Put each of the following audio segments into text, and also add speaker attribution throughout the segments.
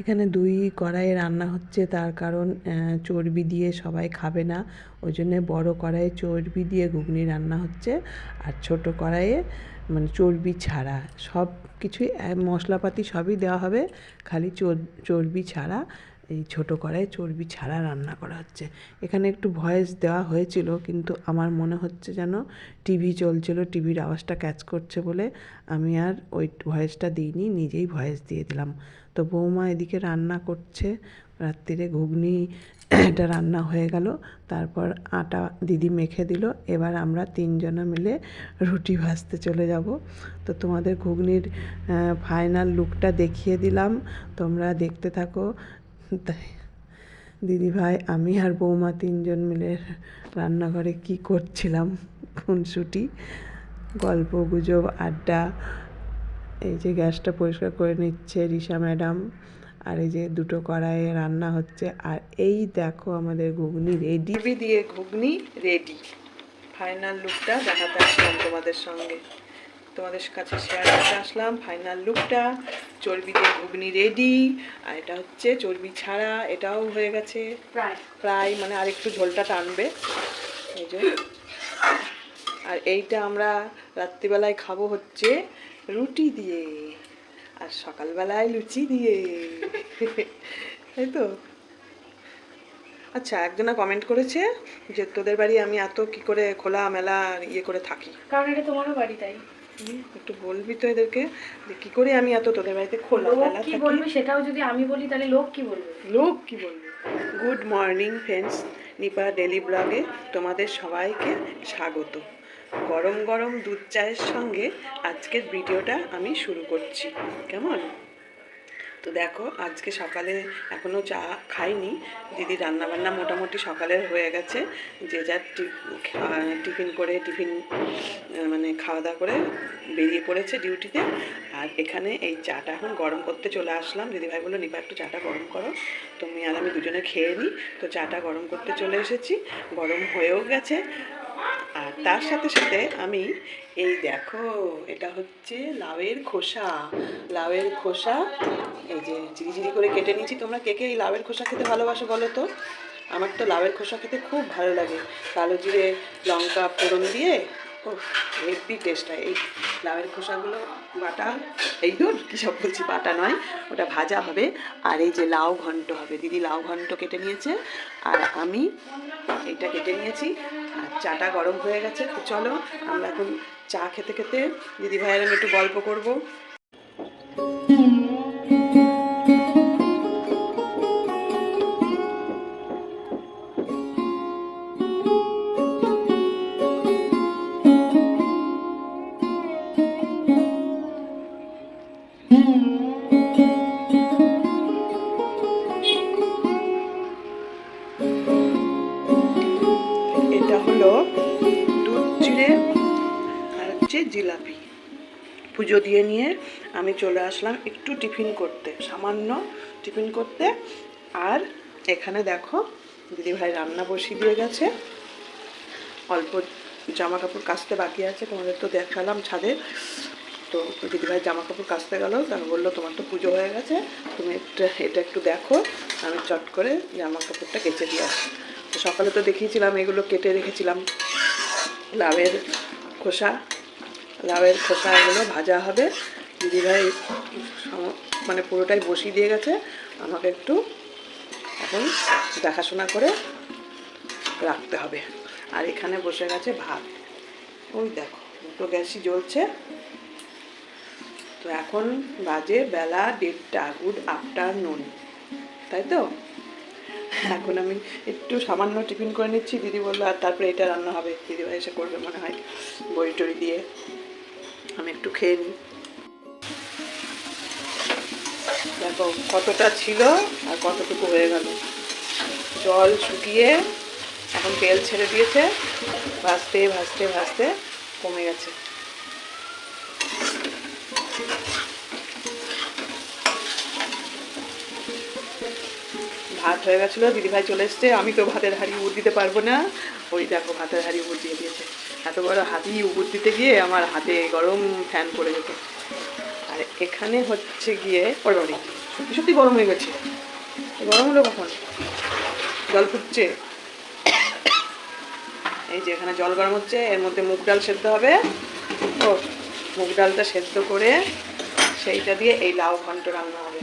Speaker 1: এখানে দুই কড়াইয়ে রান্না হচ্ছে, তার কারণ চর্বি দিয়ে সবাই খাবে না। ওই জন্যে বড়ো কড়াইয়ে চর্বি দিয়ে ঘুগনি রান্না হচ্ছে আর ছোট কড়াইয়ে মানে চর্বি ছাড়া। সব কিছুই মশলাপাতি সবই দেওয়া হবে, খালি চর- চর্বি ছাড়া। এই ছোট কড়াই চর্বি ছাড়া রান্না করা হচ্ছে। এখানে একটু ভয়েস দেওয়া হয়েছিল, কিন্তু আমার মনে হচ্ছে যেন টিভি চলছিল, টিভির আওয়াজটা ক্যাচ করছে বলে আমি আর ওই ভয়েসটা দিইনি, নিজেই ভয়েস দিয়ে দিলাম। তো বৌমা এদিকে রান্না করছে রাত্রিরে ঘুগনি, এটা রান্না হয়ে গেল, তারপর আটা দিদি মেখে দিল, এবার আমরা তিনজনে মিলে রুটি ভাজতে চলে যাব। তো তোমাদের ঘুগনির ফাইনাল লুকটা দেখিয়ে দিলাম, তোমরা দেখতে থাকো তাই দিদিভাই আমি আর বৌমা তিনজন মিলে রান্নাঘরে কি করছিলাম? খুনসুটি, গল্প, গুজব, আড্ডা, এই যে গ্যাসটা পরিষ্কার করে নিচ্ছে রিশা ম্যাডাম, আর এই যে দুটো কড়াইয়ে রান্না হচ্ছে, আর এই দেখো আমাদের ঘুগনি রেডি দিয়ে ঘুগনি রেডি ফাইনাল লুকটা দেখাতে আসলাম তোমাদের সঙ্গে। তোমাদের কাছে শেয়ার করতে আসলাম। ফাইনাল লুকটা চর্বি দিয়ে ঘুগনি রেডি আর এটা হচ্ছে চর্বি ছাড়া এটাও হয়ে গেছে।
Speaker 2: প্রায়
Speaker 1: প্রায় মানে আরেকটু ঝোলটা টানবে। এই যে। আর এইটা আমরা রাত্রিবেলায় খাব হচ্ছে রুটি দিয়ে আর সকালবেলায় লুচি দিয়ে। তাই তো? আচ্ছা একজনা কমেন্ট করেছে যে তোদের বাড়ি আমি এত কি করে খোলা মেলা ইয়ে করে থাকি।
Speaker 2: কারণ এটা তোমারও বাড়ি তাই।
Speaker 1: একটু বলবি তো এদেরকে যে কি করে আমি এত তোদের বাড়িতে খোলা মেলা
Speaker 2: কি বলবে সেটাও যদি আমি বলি তাহলে লোক কি বলবে?
Speaker 1: লোক কি বলবে? Good morning friends Nipa daily ব্লগে তোমাদের সবাইকে স্বাগত। গরম গরম দুধ চায়ের সঙ্গে আজকের ভিডিওটা আমি শুরু করছি। কেমন? তো দেখো, আজকে সকালে এখনও চা খাইনি। দিদি রান্নাবান্না মোটামুটি সকালের হয়ে গেছে। যে যার টিফিন করে, টিফিন মানে খাওয়া দাওয়া করে বেরিয়ে পড়েছে ডিউটিতে। আর এখানে এই চাটা এখন গরম করতে চলে আসলাম। দিদিভাই বলল, নিপা, একটু চাটা গরম করো। তুমি আর আমি দুজনে খেয়ে নিই তো চাটা গরম করতে চলে এসেছি। গরম হয়েও গেছে। আর তার সাথে সাথে আমি, এই দেখো, এটা হচ্ছে লাউয়ের খোসা। লাউয়ের খোসা, এই যে ঝিরিঝিরি করে কেটে নিয়েছি। তোমরা কে কে এই লাউয়ের খোসা খেতে ভালোবাসো বলো তো? আমার তো লাউয়ের খোসা খেতে খুব ভালো লাগে। কালো জিরে, লঙ্কা ফোড়ন দিয়ে ও হেভি টেস্ট হয়। এই লাউয়ের খোসাগুলো, বাটা, এই দূর কী সব বলছি, বাটা নয়, ওটা ভাজা হবে। আর এই যে লাউ ঘন্ট হবে, দিদি লাউ ঘন্ট কেটে নিয়েছে। আর আমি এটা কেটে নিয়েছি। আর চাটা গরম হয়ে গেছে। চলো, আমরা এখন চা খেতে খেতে দিদি ভাইয়ের আমি একটু গল্প করব। দুধ, চিড়ে আর হচ্ছে জিলাপি। পুজো দিয়ে নিয়ে আমি চলে আসলাম একটু টিফিন করতে, সামান্য টিফিন করতে। আর এখানে দেখো, দিদিভাই রান্না বসিয়ে দিয়ে গেছে। অল্প জামা কাপড় কাচতে বাকি আছে, তোমাদের তো দেখালাম ছাদে। তো দিদিভাই জামা কাপড় কাচতে গেল, তারপর বলল, তোমার তো পুজো হয়ে গেছে, তুমি এটা একটু দেখো। আমি চট করে জামা কাপড়টা কেচে দিয়ে আসি। সকালে তো দেখিয়েছিলাম, এগুলো কেটে রেখেছিলাম। লাউয়ের খোসা লাউয়ের খোসা এগুলো ভাজা হবে। দিদিভাই মানে পুরোটাই বসিয়ে দিয়ে গেছে। আমাকে একটু এখন দেখাশোনা করে রাখতে হবে। আর এখানে বসে গেছে ভাত। ওই দেখো, দুটো গ্যাসই জ্বলছে। তো এখন বাজে বেলা দেড়টা, গুড আফটারনুন। তাই তো? এখন আমি একটু সামান্য টিফিন করে নিচ্ছি। দিদি বলল, আর তারপরে এটা রান্না হবে। দিদিভাই এসে করবে মনে হয় বড়ি টড়ি দিয়ে। আমি একটু খেয়ে নিই। দেখো কতটা ছিল আর কতটুকু হয়ে গেল। জল শুকিয়ে এখন তেল ছেড়ে দিয়েছে। ভাজতে ভাজতে ভাজতে কমে গেছে ভাত হয়ে গেছিল, দিদিভাই চলে এসছে, আমি তো ভাতের হাড়ি উবুর দিতে পারব না। ওই দেখো ভাতের হাড়ি উবুর দিয়ে দিয়েছে। এত বড় হাতি উবুর দিতে গিয়ে আমার হাতে গরম ফ্যান পড়ে যেত আর এখানে হচ্ছে গিয়ে ওর বাড়ি সত্যি গরম হয়ে গেছে। গরম হলো কখন? জল ফুটছে। এই যে এখানে জল গরম হচ্ছে, এর মধ্যে মুগ ডাল সেদ্ধ হবে। ও, মুগ ডালটা সেদ্ধ করে সেইটা দিয়ে এই লাউ ঘন্ট রান্না হবে।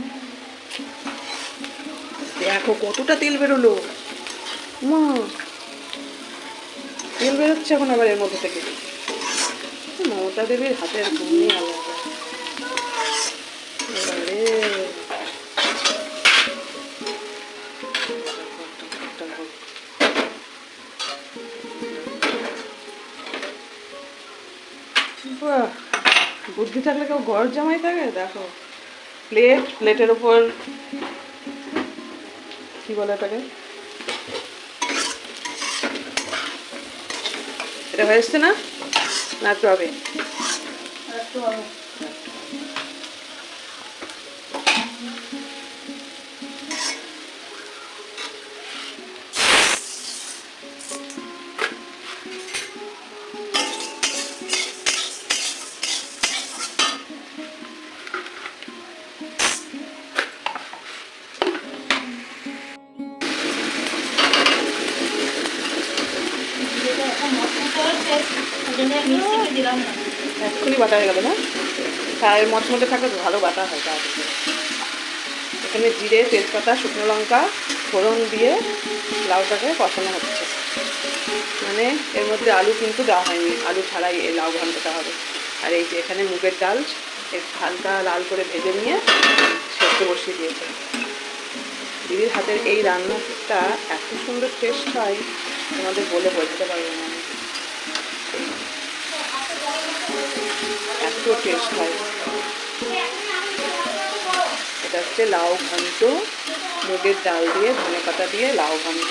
Speaker 1: দেখো কতটা তেল বেরোলো। মা, তেল বেরোচ্ছে এখন আবার এর মধ্যে থেকে। মমতা দেবীর হাতের গুণই আলাদা। বুদ্ধি থাকলে কেউ ঘর জামাই থাকে? দেখো প্লেট প্লেটের উপর কি বলে এটাকে? এটা হয়ে না? না একটু হবে।
Speaker 2: একটু হবে।
Speaker 1: চায়ের মচমচে থাকলে ভালো বাটা হয় তাড়াতাড়ি এখানে জিরে, তেজপাতা, শুকনো লঙ্কা, ফোড়ন দিয়ে লাউটাকে কষানো হচ্ছে। মানে এর মধ্যে আলু কিন্তু দেওয়া হয়নি। আলু ছাড়াই এই লাউ ঘন্টটা হবে। আর এই যে এখানে মুগের ডাল হালকা লাল করে ভেজে নিয়ে সেদ্ধ বসিয়ে দিয়েছে। দিদির হাতের এই রান্নাটা এত সুন্দর টেস্ট হয়, তোমাদের বলে বোঝাতে পারব না। এত টেস্ট হয়। এটা হচ্ছে লাউ ঘন্ট, মুগের ডাল দিয়ে ধনে পাতা দিয়ে লাউ ঘন্ট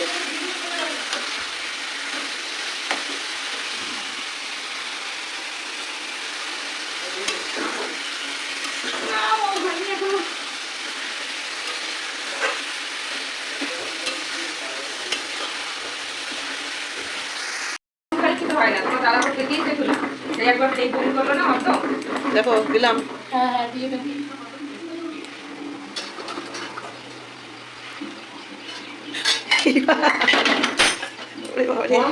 Speaker 1: দেখো দিলাম
Speaker 2: হ্যাঁ, হ্যাঁ, দিয়ে। গরম?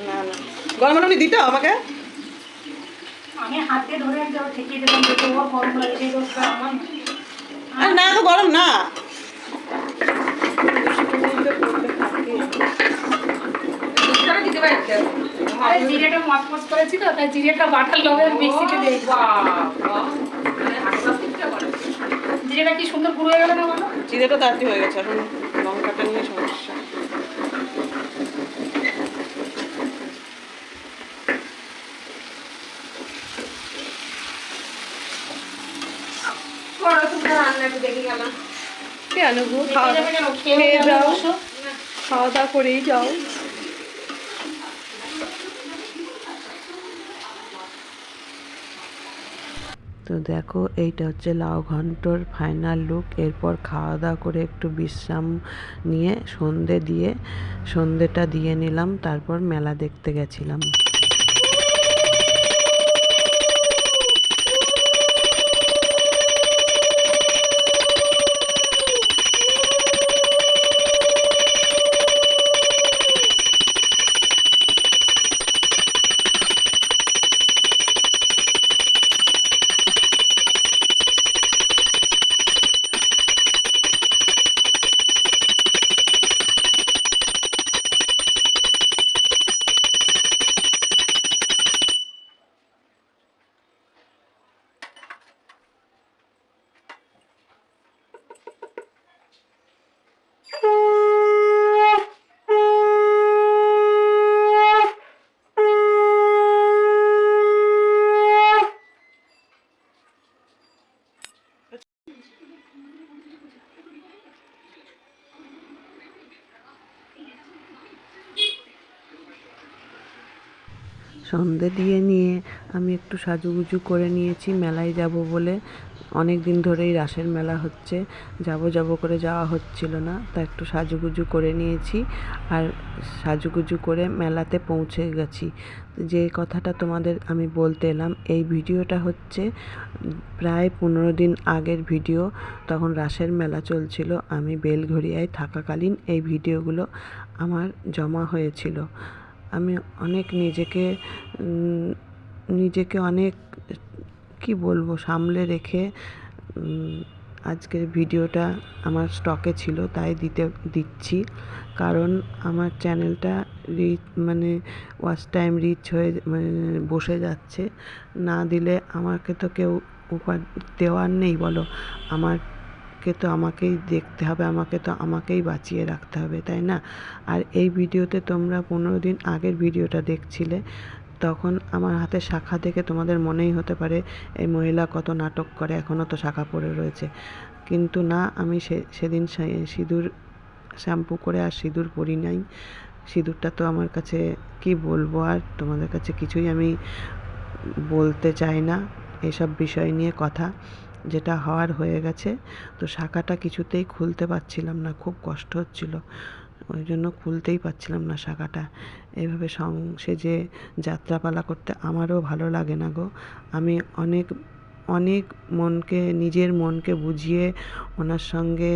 Speaker 1: না না গরম
Speaker 2: আমার না।
Speaker 1: আরে না তো গরম না
Speaker 2: আরে জিরেটা মচমচ করেছি তো তাই জিরেটা বাটার লগে মিক্সিতে দিয়ে জিরেটা কি সুন্দর গুঁড়ো হয়ে গেল না বলো?
Speaker 1: তাড়াতাড়ি হয়ে গেছে এখন লঙ্কাটা নিয়ে সমস্যা। খাওয়া দাওয়া করেই যাও। তো দেখো, এইটা হচ্ছে লাউ ঘন্টর ফাইনাল লুক এরপর খাওয়া দাওয়া করে একটু বিশ্রাম নিয়ে সন্ধে দিয়ে, সন্ধেটা দিয়ে নিলাম, তারপর মেলা দেখতে গেছিলাম। সন্ধে দিয়ে নিয়ে আমি একটু সাজুগুজু করে নিয়েছি, মেলায় যাব বলে।
Speaker 3: অনেক দিন ধরেই রাসের মেলা হচ্ছে, যাব যাব করে যাওয়া হচ্ছিল না, তা একটু সাজুগুজু করে নিয়েছি আর সাজুগুজু করে মেলাতে পৌঁছে গেছি। যে কথাটা তোমাদের আমি বলতে এলাম, এই ভিডিওটা হচ্ছে প্রায় পনেরো দিন আগের ভিডিও, তখন রাসের মেলা চলছিল, আমি বেলঘড়িয়ায় থাকাকালীন এই ভিডিওগুলো আমার জমা হয়েছিল। আমি অনেক নিজেকে নিজেকে অনেক, কি বলব, সামলে রেখে আজকের ভিডিওটা আমার স্টকে ছিল, তাই দিতে, দিচ্ছি। কারণ আমার চ্যানেলটা রিচ মানে ওয়াচ টাইম রিচ হয়ে মানে বসে যাচ্ছে। না দিলে আমাকে তো কেউ উপার দেওয়ার নেই, বলো। আমাকে তো আমাকেই দেখতে হবে, আমাকে তো আমাকেই বাঁচিয়ে রাখতে হবে, তাই না? আর এই ভিডিওতে তোমরা পনেরো দিন আগের ভিডিওটা দেখছিলে, তখন আমার হাতে শাখা দেখে তোমাদের মনেই হতে পারে এই মহিলা কত নাটক করে এখনও তো শাখা পড়ে রয়েছে। কিন্তু না, আমি সে, সেদিন সিঁদুর শ্যাম্পু করে আর সিঁদুর পরি নাই। সিঁদুরটা তো আমার কাছে কি বলব আর তোমাদের কাছে কিছুই আমি বলতে চাই না, এসব বিষয় নিয়ে কথা। যেটা হওয়ার হয়ে গেছে, তো শাখাটা কিছুতেই খুলতে পারছিলাম না, খুব কষ্ট হচ্ছিল। ওই জন্য খুলতেই পারছিলাম না শাখাটা। এভাবে সং সেজে যাত্রাপালা করতে আমারও ভালো লাগে না গো। আমি অনেক অনেক মনকে, নিজের মনকে বুঝিয়ে ওনার সঙ্গে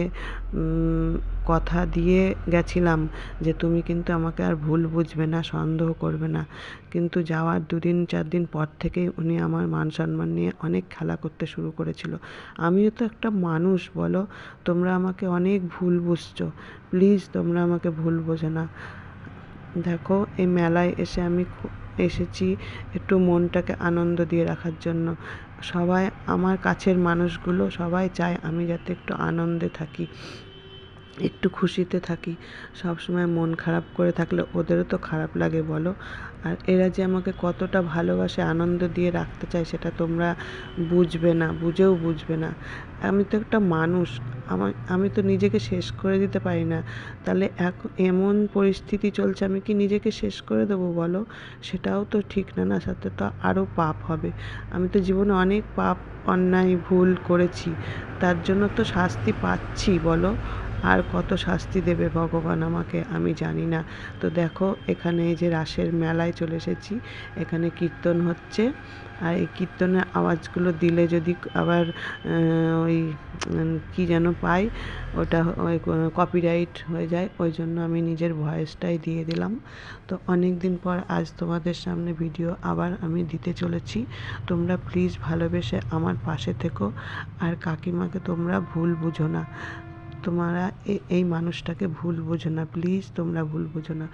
Speaker 3: কথা দিয়ে গেছিলাম যে তুমি কিন্তু আমাকে আর ভুল বুঝবে না, সন্দেহ করবে না। কিন্তু যাওয়ার দুদিন, চার দিন পর থেকেই উনি আমার মান সম্মান নিয়ে অনেক খেলা করতে শুরু করেছিল। আমিও তো একটা মানুষ, বলো। তোমরা আমাকে অনেক ভুল বুঝছ। প্লিজ তোমরা আমাকে ভুল বোঝো না। দেখো, এই মেলায় এসে আমি এসেছি একটু মনটাকে আনন্দ দিয়ে রাখার জন্য। সবাই আমার কাছের মানুষগুলো সবাই চায় আমি যাতে একটু আনন্দে থাকি, একটু খুশিতে থাকি। সব সময় মন খারাপ করে থাকলে ওদেরও তো খারাপ লাগে বলো। আর এরা যে আমাকে কতটা ভালোবাসে, আনন্দ দিয়ে রাখতে চায় সেটা তোমরা বুঝবে না, বুঝেও বুঝবে না। আমি তো একটা মানুষ আমার, আমি তো নিজেকে শেষ করে দিতে পারি না। তাহলে এখন এমন পরিস্থিতি চলছে আমি কি নিজেকে শেষ করে দেবো বলো? সেটাও তো ঠিক না না? সাথে তো আরও পাপ হবে। আমি তো জীবনে অনেক পাপ, অন্যায়, ভুল করেছি। তার জন্য তো শাস্তি পাচ্ছি বলো? আর কত শাস্তি দেবে ভগবান আমাকে আমি জানি না। তো দেখো, এখানে এই যে রাসের মেলায় চলে এসেছি। এখানে কীর্তন হচ্ছে। আর এই কীর্তনের আওয়াজগুলো দিলে যদি আবার ওই কি যেন পাই, ওটা ওই কপিরাইট হয়ে যায়, ওই জন্য আমি নিজের ভয়েসটাই দিয়ে দিলাম। তো অনেক দিন পর আজ তোমাদের সামনে ভিডিও আবার আমি দিতে চলেছি। তোমরা প্লিজ ভালোবেসে আমার পাশে থেকো। আর কাকিমাকে তোমরা ভুল বুঝো না। তোমরা এই মানুষটাকে ভুল বোঝো না প্লিজ তোমরা ভুল বোঝো না।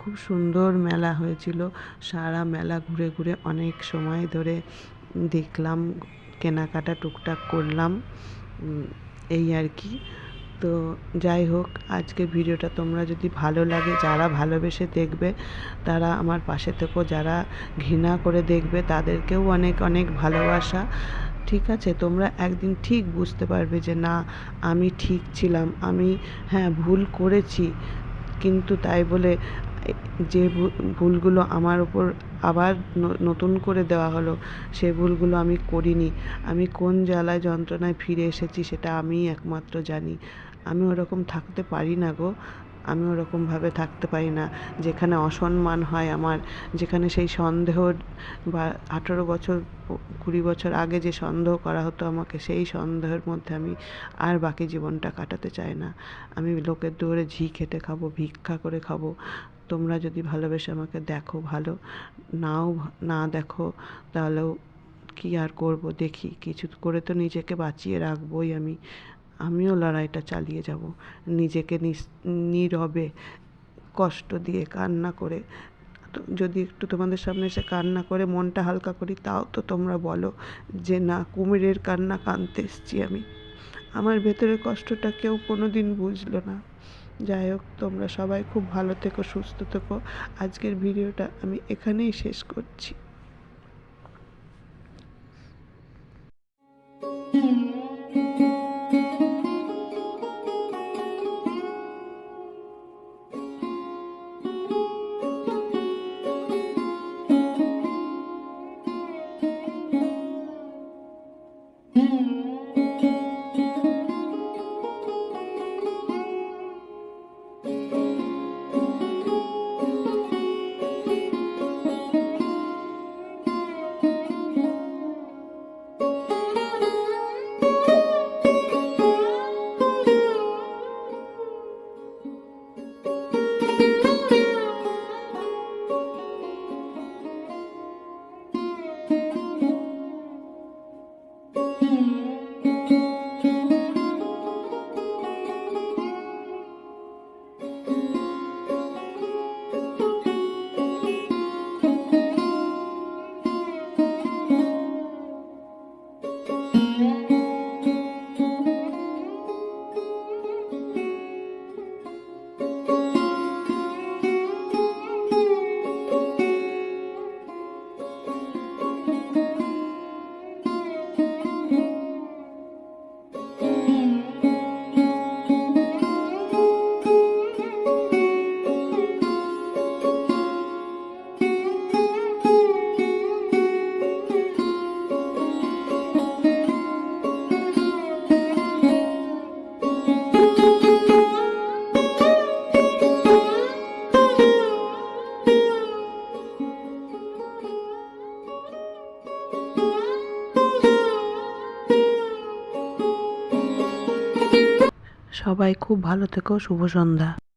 Speaker 3: খুব সুন্দর মেলা হয়েছিল, সারা মেলা ঘুরে ঘুরে অনেক সময় ধরে দেখলাম, কেনাকাটা টুকটাক করলাম এই আর কি। তো যাই হোক, আজকে ভিডিওটা তোমরা যদি ভালো লাগে, যারা ভালোবেসে দেখবে, তারা আমার পাশে থেকো। যারা ঘৃণা করে দেখবে, তাদেরকেও অনেক অনেক ভালোবাসা। ঠিক আছে, তোমরা একদিন ঠিক বুঝতে পারবে যে না, আমি ঠিক ছিলাম, আমি হ্যাঁ ভুল করেছি। কিন্তু তাই বলে যে ভুলগুলো আমার ওপর আবার নতুন করে দেওয়া হলো, সে ভুলগুলো আমি করিনি। আমি কোন জ্বালায়, যন্ত্রণায় ফিরে এসেছি সেটা আমিই একমাত্র জানি। আমি ওরকম থাকতে পারি না গো। আমি ওরকমভাবে থাকতে পারি না। যেখানে অসম্মান হয় আমার, যেখানে সেই সন্দেহ বা আঠেরো বছর, কুড়ি বছর আগে যে সন্দেহ করা হতো আমাকে, সেই সন্দেহের মধ্যে আমি আর বাকি জীবনটা কাটাতে চাই না। আমি লোকের দুয়ারে ঝি খেটে খাব, ভিক্ষা করে খাব। তোমরা যদি ভালোবেসে আমাকে দেখো ভালো, নাও না দেখো, তাহলেও কি আর করব? দেখি, কিছু করে তো নিজেকে বাঁচিয়ে রাখবোই আমি। আমিও লড়াইটা চালিয়ে যাব। নিজেকে নীরবে, কষ্ট দিয়ে কান্না করে। যদি একটু তোমাদের সামনে এসে কান্না করে, মনটা হালকা করি, তাও তো তোমরা বলো যে, না, কুমিরের কান্না কানতে এসছি আমি। আমার ভেতরের কষ্টটা কেউ কোনো দিন বুঝলো না। যাই হোক, তোমরা সবাই খুব ভালো থেকো, সুস্থ থেকো। আজকের ভিডিওটা আমি এখানেই শেষ করছি। সবাই খুব ভালো থেকো শুভ সন্ধ্যা